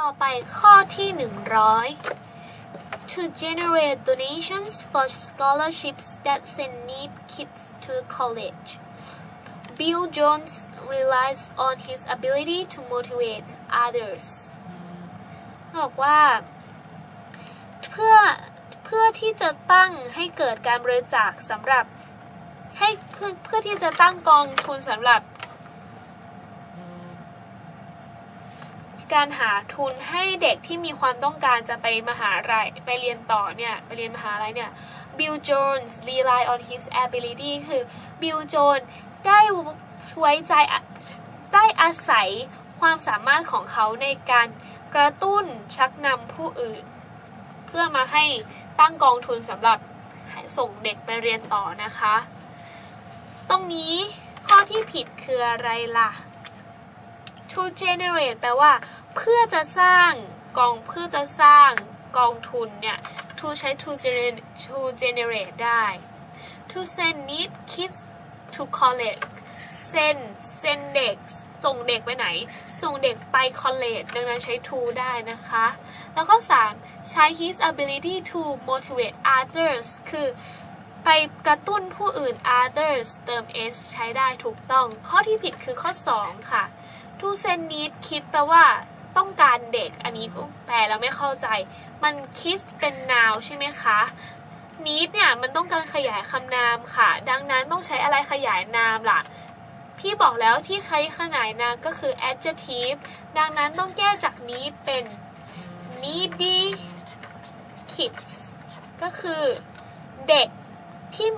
ต่อไปข้อที่ 100 to generate donations for scholarships that send need kids to college Bill Jones relies on his ability to motivate others บอกว่า เพื่อเพื่อที่จะตั้งให้เกิดการบริจาคสำหรับให้เพื่อเพื่อที่จะตั้งกองทุนสำหรับ การหาทุนให้เด็กที่มีความต้องการจะไปมหาลัยไปเรียนต่อเนี่ยไปเรียนมหาลัยเนี่ย Bill Jones rely on his ability คือ Bill Jones ได้ไว้ใจได้อาศัยความสามารถของเขาในการกระตุ้นชักนำผู้อื่น เพื่อมาให้ตั้งกองทุนสำหรับส่งเด็กไปเรียนต่อนะคะ ตรงนี้ข้อที่ผิดคืออะไรล่ะ to generate แปลว่า เพื่อจะสร้างกองเพื่อจะสร้างกองทุนเนี่ย to ใช้ to generate to generate ได้ to send need kids to college send send เด็ก ส่งเด็กไปไหน ส่งเด็กไป college ดังนั้นใช้ to ได้นะคะ แล้วก็ 3 ใช้ his ability to motivate others คือไปกระตุ้นผู้อื่น others เติม s ใช้ได้ถูกต้อง ข้อที่ผิดคือข้อ 2 ค่ะ to send need คิดแปลว่า ต้องการเด็กอันนี้ก็แปลแล้วไม่เข้าใจ มันคิดเป็น noun ใช่ไหมคะ need เนี่ยมันต้องการขยายคำนามค่ะ ดังนั้นต้องใช้อะไรขยายนามล่ะ พี่บอกแล้วที่ใช้ขยายนามก็คือ adjective ดังนั้นต้องแก้จาก need เป็น needy kids ก็คือเด็กที่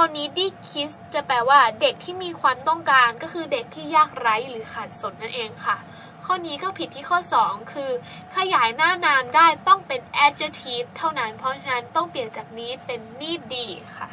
พอ needy kids จะแปลว่าเด็กที่มีความต้องการก็คือเด็กที่ยากไร้หรือขาดสนนั่นเองค่ะ ข้อนี้ก็ผิดที่ข้อ 2 คือ ขยายหน้านามได้ต้องเป็น adjective เท่านั้น เพราะฉะนั้นต้องเปลี่ยนจาก need เป็น needy ค่ะ